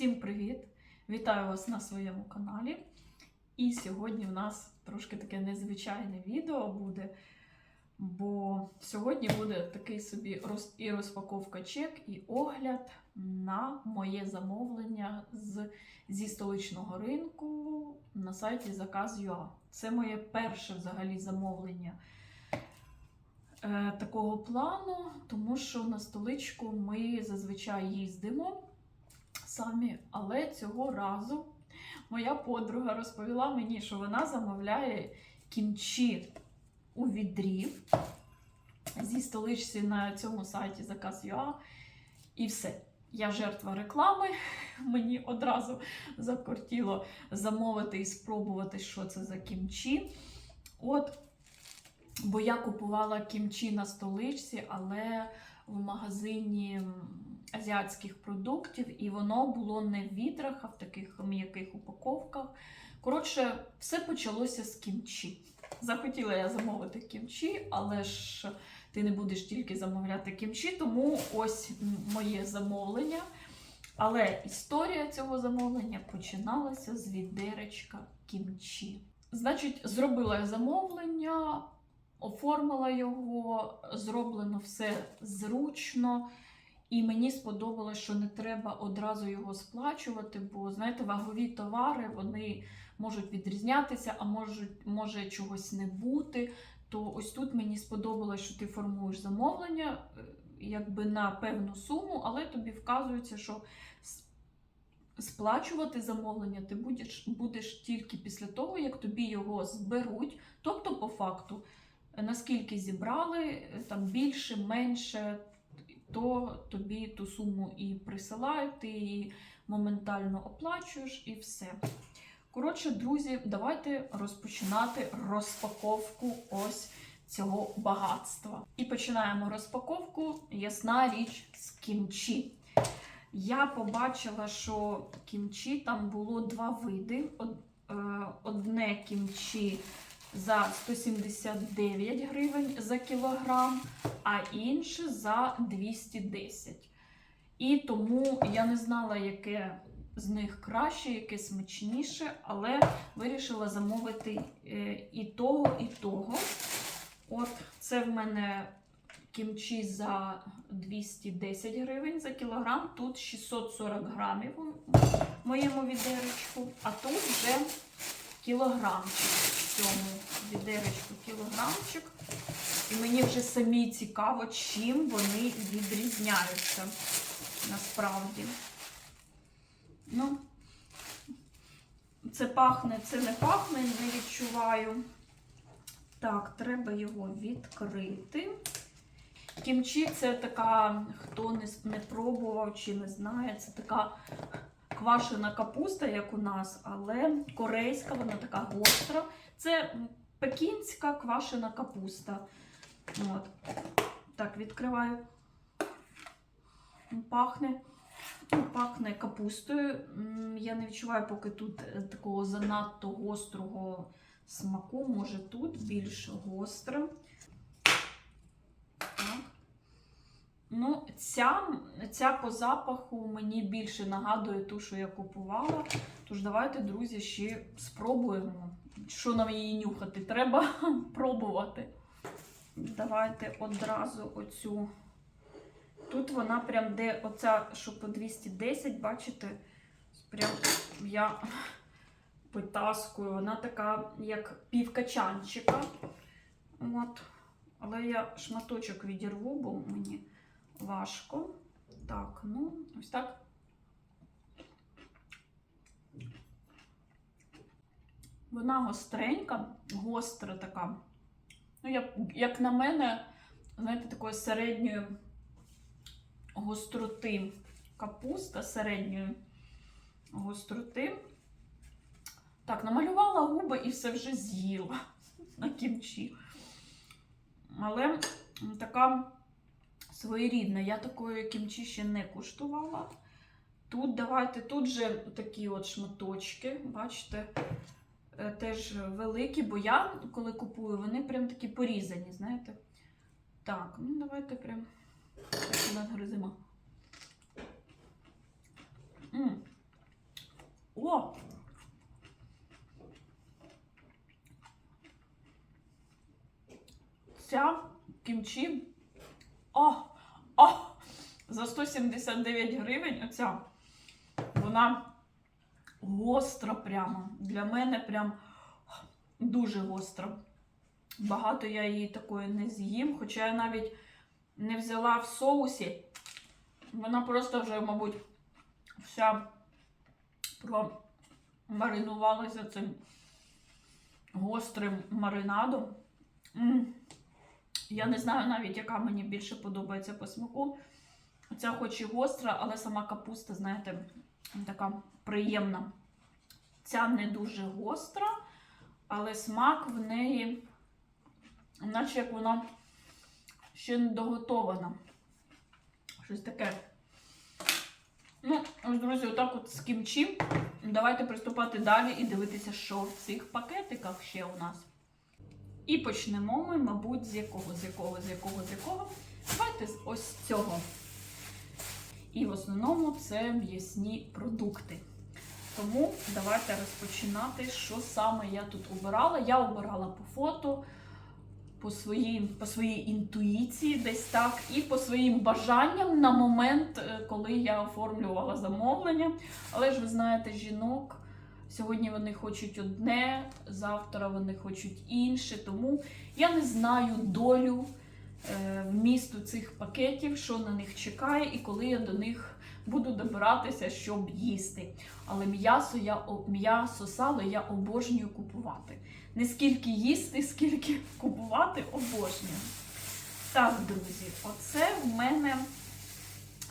Всім привіт! Вітаю вас на своєму каналі. І сьогодні в нас трошки таке незвичайне відео буде, бо сьогодні буде такий собі роз... і розпаковка чек, і огляд на моє замовлення з... зі столичного ринку на сайті Заказ.ua. Це моє перше взагалі замовлення е, такого плану, тому що на столичку ми зазвичай їздимо самі, але цього разу моя подруга розповіла мені, що вона замовляє кімчі у відрі зі столичці на цьому сайті Заказ.ua. І все. Я жертва реклами. Мені одразу закортіло замовити і спробувати, що це за кімчі. От, бо я купувала кімчі на столичці, але в магазині азіатських продуктів, і воно було не в відрах, а в таких м'яких упаковках. Коротше, все почалося з кімчі. Захотіла я замовити кімчі, але ж ти не будеш тільки замовляти кімчі, тому ось моє замовлення. Але історія цього замовлення починалася з відеречка кімчі. Значить, зробила я замовлення, оформила його, зроблено все зручно. І мені сподобалось, що не треба одразу його сплачувати, бо знаєте, вагові товари вони можуть відрізнятися, а можуть, може чогось не бути. То ось тут мені сподобалось, що ти формуєш замовлення е, якби на певну суму, але тобі вказується, що сплачувати замовлення ти будеш, будеш тільки після того, як тобі його зберуть. Тобто, по факту, е, наскільки зібрали, е, там більше, менше, то тобі ту суму і присилають, ти її моментально оплачуєш і все. Коротше, друзі, давайте розпочинати розпаковку ось цього багатства. І починаємо розпаковку, ясна річ, з кімчі. Я побачила, що кімчі там було два види. Е, Одне кімчі за 179 гривень за кілограм, а інше за 210. І тому я не знала, яке з них краще, яке смачніше, але вирішила замовити е, і того, і того. От це в мене кімчі за 210 гривень за кілограм. Тут 640 грамів у моєму відеречку, а тут вже кілограмчик в цьому відеречку кілограмчик. І мені вже самі цікаво, чим вони відрізняються насправді. Ну, це пахне, це не пахне, не відчуваю. Так, треба його відкрити. Кімчі це така, хто не, не пробував чи не знає, це така квашена капуста, як у нас, але корейська, вона така гостра. Це пекінська квашена капуста. От. Так, відкриваю. Пахне. Пахне капустою. Я не відчуваю поки тут е, такого занадто гострого смаку. Може тут більш гостре. Так. Ну, ця, ця по запаху мені більше нагадує ту, що я купувала. Тож давайте, друзі, ще спробуємо. Що нам її нюхати? Треба пробувати. Давайте одразу оцю. Тут вона прям де оця, що по 210, бачите, прям я витаскую. Вона така, як півкачанчика. От. Але я шматочок відірву, бо мені важко. Так, ну, ось так. Вона гостренька, гостра така. Ну, як, як на мене, знаєте, такої середньої гостроти капуста середньої гостроти. Так, намалювала губи і все вже з'їла на кімчі. Але така своєрідне. Я такої кімчі ще не куштувала. Тут давайте тут же такі от шматочки, бачите, е, теж великі, бо я, коли купую, вони прям такі порізані, знаєте? Так, ну давайте прям так надгризимо. О! Ця кімчі. О! За 179 гривень оця. Вона гостра прямо. Для мене прям дуже гостра. Багато я її такої не з'їм, хоча я навіть не взяла в соусі. Вона просто вже, мабуть, вся промаринувалася цим гострим маринадом. Я не знаю навіть, яка мені більше подобається по смаку. Ця хоч і гостра, але сама капуста, знаєте, така приємна. Ця не дуже гостра, але смак в неї, наче як вона ще не доготована. Щось таке. Ну, ось, друзі, отак от з кімчі. Давайте приступати далі і дивитися, що в цих пакетиках ще у нас. І почнемо ми, мабуть, з якого, з якого, з якого, з якого. Давайте з ось цього. І в основному це м'ясні продукти. Тому давайте розпочинати, що саме я тут обирала. Я обирала по фото, по своїй, по своїй інтуїції, десь так, і по своїм бажанням на момент, е, коли я оформлювала замовлення. Але ж ви знаєте, жінок. Сьогодні вони хочуть одне, завтра вони хочуть інше. Тому я не знаю долю вмісту цих пакетів, що на них чекає, і коли я до них буду добиратися, щоб їсти. Але м'ясо я м'ясо, сало я обожнюю купувати. Не скільки їсти, скільки купувати обожнюю. Так, друзі, оце в мене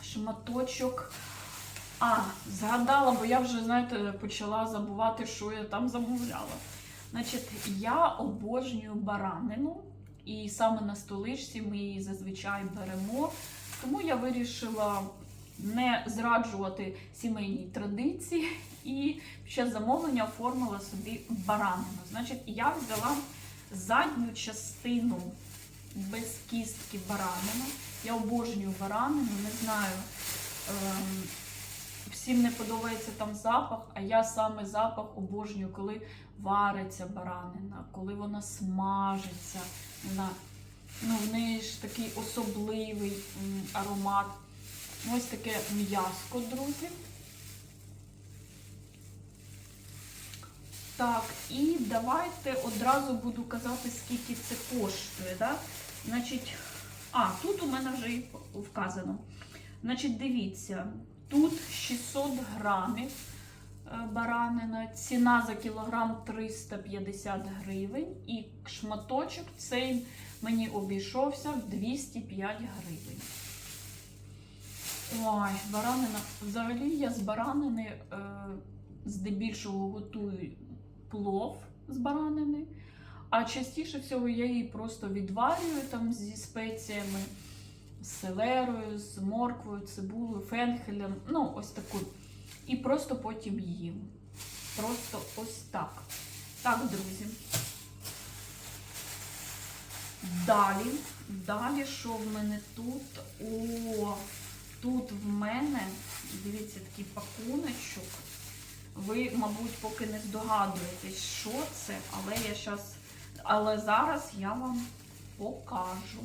шматочок. А, згадала, бо я вже, знаєте, почала забувати, що я там замовляла. Значить, я обожнюю баранину, і саме на столичці ми її зазвичай беремо. Тому я вирішила не зраджувати сімейній традиції і час замовлення оформила собі баранину. Значить, я взяла задню частину без кістки баранину. Я обожнюю баранину, не знаю. Всім не подобається там запах, а я саме запах обожнюю, коли вариться баранина, коли вона смажиться. Вона, ну, в неї ж такий особливий аромат. Ось таке м'яско, друзі. Так, і давайте одразу буду казати, скільки це коштує. Да? Значить, а, тут у мене вже вказано. Значить, дивіться, тут 600 грамів е, баранина, ціна за кілограм 350 гривень, і шматочок цей мені обійшовся в 205 гривень. Ой, баранина. Взагалі я з баранини е, здебільшого готую плов з баранини, а частіше всього я її просто відварюю там зі спеціями, з селерою, з морквою, цибулею, фенхелем, ну ось таку. І просто потім їм. Просто ось так. Так, друзі. Далі, далі, що в мене тут? О, тут в мене, дивіться, такий пакуночок. Ви, мабуть, поки не здогадуєтесь, що це, але я зараз, але зараз я вам покажу.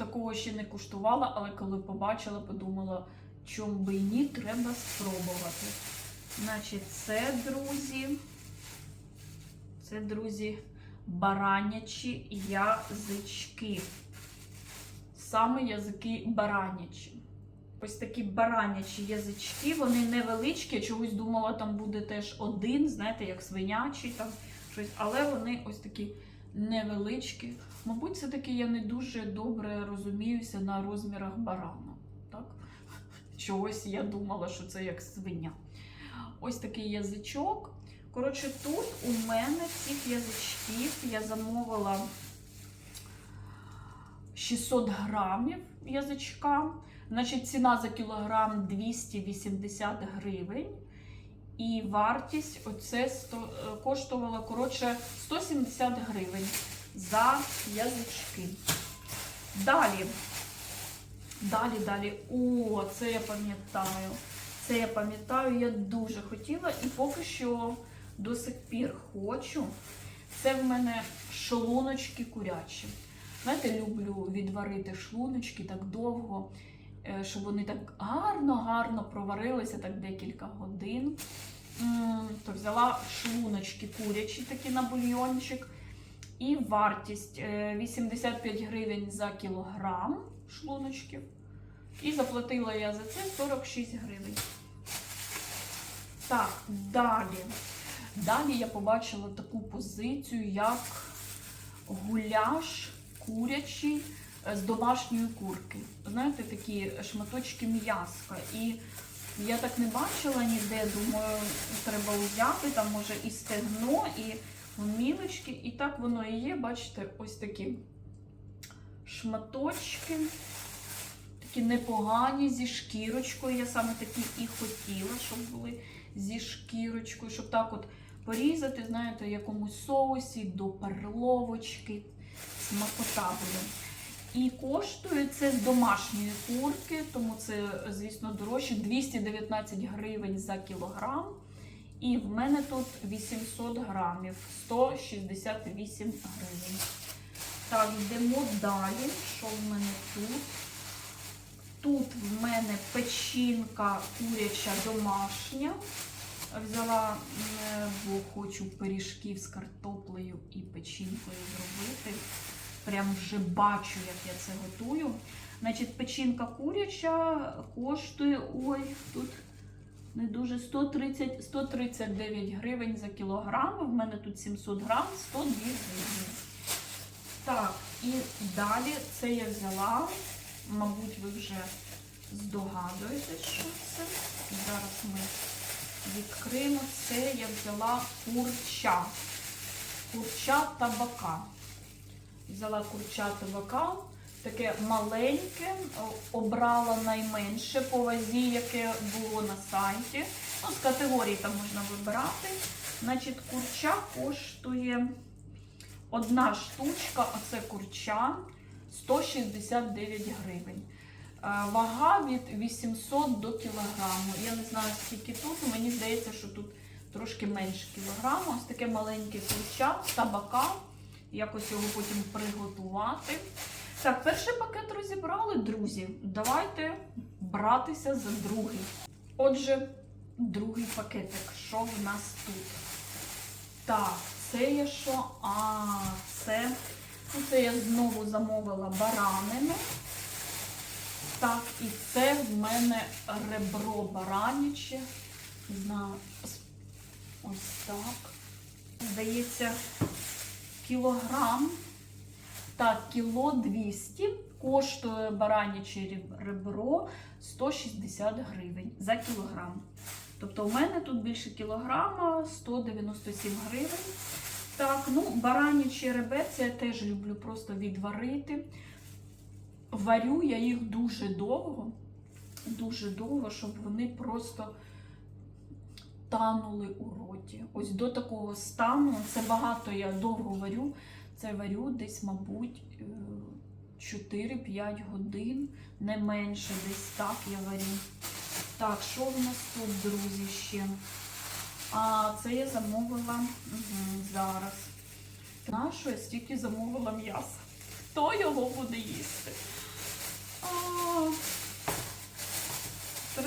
Такого ще не куштувала, але коли побачила, подумала, чому би і ні, треба спробувати. Значить, це, друзі, це, друзі, баранячі язички. Саме язики баранячі. Ось такі баранячі язички, вони невеличкі. Я чогось думала, там буде теж один, знаєте, як свинячий там щось, але вони ось такі невеличкі. Мабуть, все-таки я не дуже добре розуміюся на розмірах барана. Так? Чогось я думала, що це як свиня. Ось такий язичок. Коротше, тут у мене цих язичків я замовила 600 грамів язичка. Значить, ціна за кілограм 280 гривень. І вартість оце сто, е, коштувала коротше 170 гривень за язички. Далі. Далі, далі. О, це я пам'ятаю. Це я пам'ятаю, я дуже хотіла і поки що до сих пір хочу. Це в мене шолуночки курячі. Знаєте, люблю відварити шлуночки так довго, щоб вони так гарно-гарно проварилися так декілька годин. То взяла шлуночки курячі такі на бульйончик. І вартість е, 85 гривень за кілограм шлуночків. І заплатила я за це 46 гривень. Так, далі. Далі я побачила таку позицію, як гуляш курячий е, з домашньої курки. Знаєте, такі шматочки м'яска. І я так не бачила ніде, думаю, треба взяти, там може і стегно, і мілочки. І так воно і є, бачите, ось такі шматочки. Такі непогані зі шкірочкою. Я саме такі і хотіла, щоб були зі шкірочкою, щоб так от порізати, знаєте, в якомусь соусі до перловочки. Смакота буде. І коштує це з домашньої курки, тому це, звісно, дорожче 219 гривень за кілограм. І в мене тут 800 грамів, 168 гривень. Так, йдемо далі. Що в мене тут? Тут в мене печінка куряча домашня. Взяла, е, бо хочу пиріжків з картоплею і печінкою зробити. Прям вже бачу, як я це готую. Значить, печінка куряча коштує, ой, тут не дуже 130, 139 гривень за кілограм. В мене тут 700 грам, 102 гривні. Так, і далі це я взяла. Мабуть, ви вже здогадуєтесь, що це. Зараз ми відкриємо. Це я взяла курча. Курча табака. Взяла курча табака, таке маленьке, обрала найменше по вазі, яке було на сайті. Ну, з категорії там можна вибирати. Значить, курча коштує одна штучка, оце курча 169 гривень. Е, Вага від 800 до кілограму. Я не знаю, скільки тут. Мені здається, що тут трошки менше кілограму. Ось таке маленьке курча табака. Якось його потім приготувати. Так, перший пакет розібрали, друзі. Давайте братися за другий. Отже, другий пакетик. Що в нас тут? Так, це є що? А, це, ну, це я знову замовила баранину. Так, і це в мене ребро бараняче. Не знаю, ось так. Здається, кілограм. Так, кіло 200 коштує бараняче ребро 160 гривень за кілограм. Тобто у мене тут більше кілограма 197 гривень. Так, ну, баранячі реберця я теж люблю просто відварити. Варю я їх дуже довго, дуже довго, щоб вони просто танули у роті. Ось до такого стану. Це багато я довго варю. Це варю десь, мабуть, е, 4-5 годин, не менше, десь так я варю. Так, що в нас тут, друзі, ще? А, це я замовила угу, зараз. Нашу я стільки замовила м'яса. Хто його буде їсти?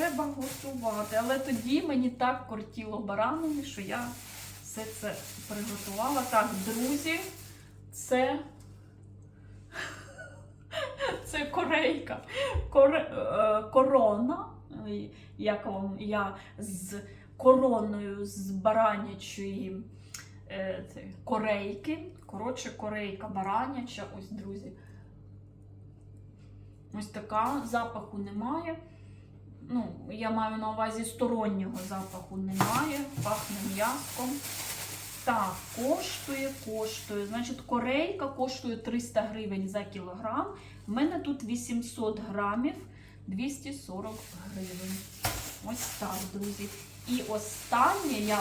Треба готувати. Але тоді мені так кортіло баранини, що я все це приготувала. Так, друзі, це. Це корейка. Коре, е, корона. Е, Як вам я з короною з баранячої е, корейки. Коротше, корейка бараняча. Ось, друзі. Ось така. Запаху немає. Ну, я маю на увазі стороннього запаху немає. Пахне м'яском. Так, коштує, коштує. Значить, корейка коштує 300 гривень за кілограм. У мене тут 800 грамів 240 гривень. Ось так, друзі. І останнє я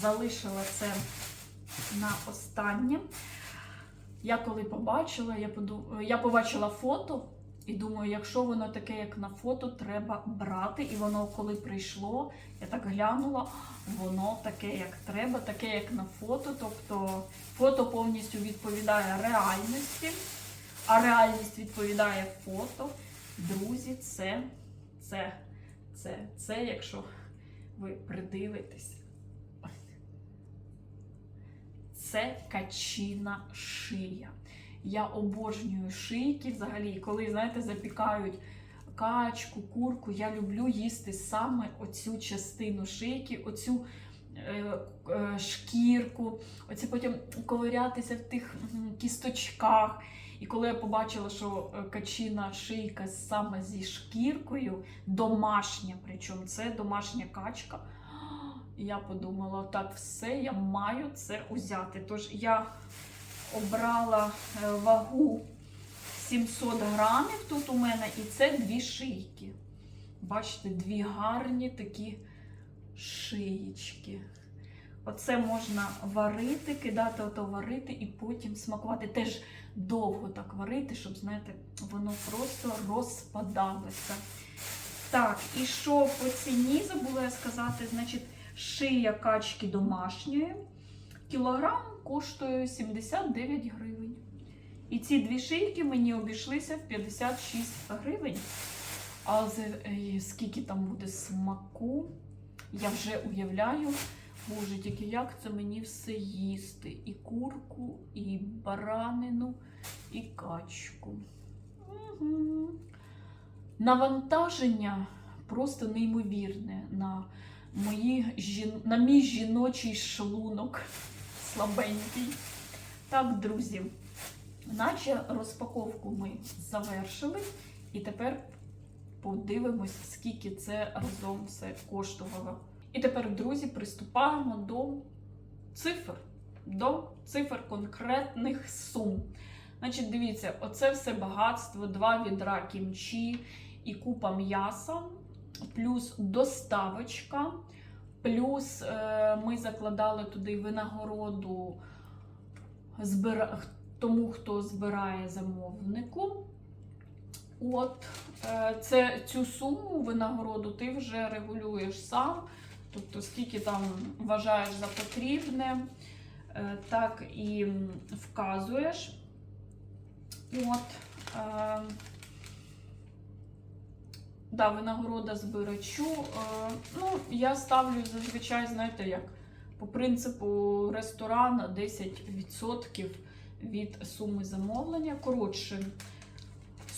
залишила це на останнє. Я коли побачила, я побачила фото і думаю, якщо воно таке, як на фото, треба брати. І воно, коли прийшло, я так глянула, воно таке, як треба, таке, як на фото. Тобто фото повністю відповідає реальності. а реальність відповідає фото. Друзі, це, це, це, це, якщо ви придивитесь. Це качина шия. Я обожнюю шийки взагалі, коли, знаєте, запікають качку, курку, я люблю їсти саме оцю частину шийки, оцю е, е, шкірку, оце потім ковирятися в тих кісточках. І коли я побачила, що е, качина шийка саме зі шкіркою, домашня, причому це домашня качка. Я подумала, так, все, я маю це узяти. Тож я обрала е, вагу 700 грамів тут у мене, і це дві шийки. Бачите, дві гарні такі шиєчки. Оце можна варити, кидати ото варити і потім смакувати. Теж довго так варити, щоб, знаєте, воно просто розпадалося. Так, і що по ціні забула я сказати, значить, шия качки домашньої. Кілограм коштує 79 гривень. І ці дві шийки мені обійшлися в 56 гривень. А е, скільки там буде смаку, я вже уявляю. Боже, тільки як це мені все їсти? І курку, і баранину, і качку. Угу. Навантаження просто неймовірне на, мої, на мій жіночий шлунок слабенький. Так, друзі, наче розпаковку ми завершили, і тепер подивимось, скільки це разом все коштувало. І тепер, друзі, приступаємо до цифр, до цифр конкретних сум. Значить, дивіться, оце все багатство, два відра кімчі і купа м'яса, плюс доставочка, плюс е, ми закладали туди винагороду тому, хто збирає замовнику. От е, це цю суму винагороду ти вже регулюєш сам. Тобто, скільки там вважаєш за потрібне, е, так і вказуєш. От, да, винагорода збирачу. Е, ну, Я ставлю зазвичай, знаєте, як по принципу ресторану 10% від суми замовлення. Коротше,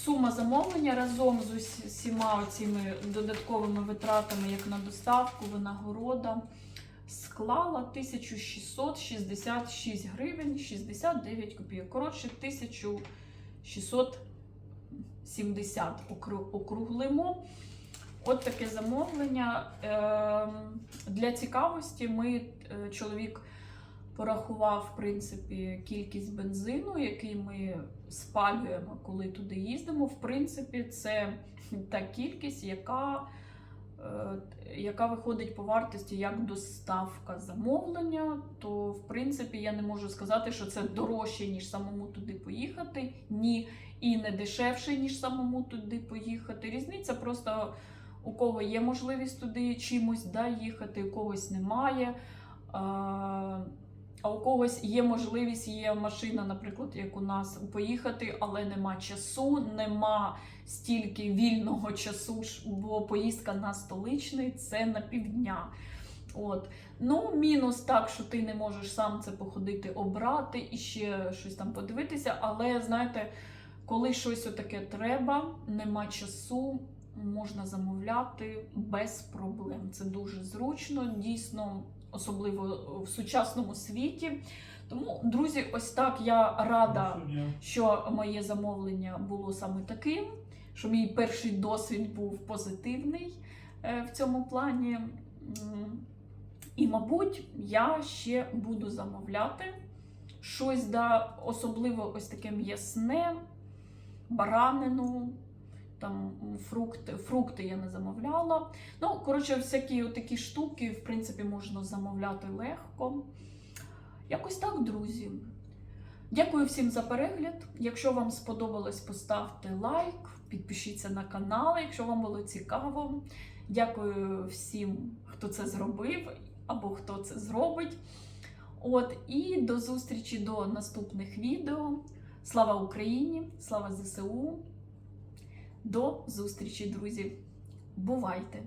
сума замовлення разом з усіма цими додатковими витратами, як на доставку, винагорода, склала 1666 гривень 69 копійок. Коротше, 1600 70 округлимо. От таке замовлення. Ем, для цікавості ми е, чоловік порахував в принципі, кількість бензину, який ми спалюємо, коли туди їздимо. В принципі, це та кількість, яка яка виходить по вартості як доставка замовлення. То, в принципі, я не можу сказати, що це дорожче, ніж самому туди поїхати. Ні, і не дешевше, ніж самому туди поїхати. Різниця просто у кого є можливість туди чимось да, їхати, у когось немає. А, у когось є можливість, є машина, наприклад, як у нас, поїхати, але нема часу, нема стільки вільного часу, бо поїздка на столичний це на півдня. От. Ну, мінус так, що ти не можеш сам це походити, обрати і ще щось там подивитися. Але знаєте, коли щось таке треба, нема часу, можна замовляти без проблем. Це дуже зручно, дійсно, особливо в сучасному світі. Тому, друзі, ось так я рада, що моє замовлення було саме таким, що мій перший досвід був позитивний е, в цьому плані. І, мабуть, я ще буду замовляти щось, да, особливо ось таке м'ясне, баранину, там фрукти, фрукти я не замовляла. Ну, коротше, всякі такі штуки, в принципі, можна замовляти легко. Якось так, друзі. Дякую всім за перегляд. Якщо вам сподобалось, поставте лайк, підпишіться на канал, якщо вам було цікаво. Дякую всім, хто це зробив або хто це зробить. От, і до зустрічі до наступних відео. Слава Україні! Слава ЗСУ! До зустрічі, друзі! Бувайте!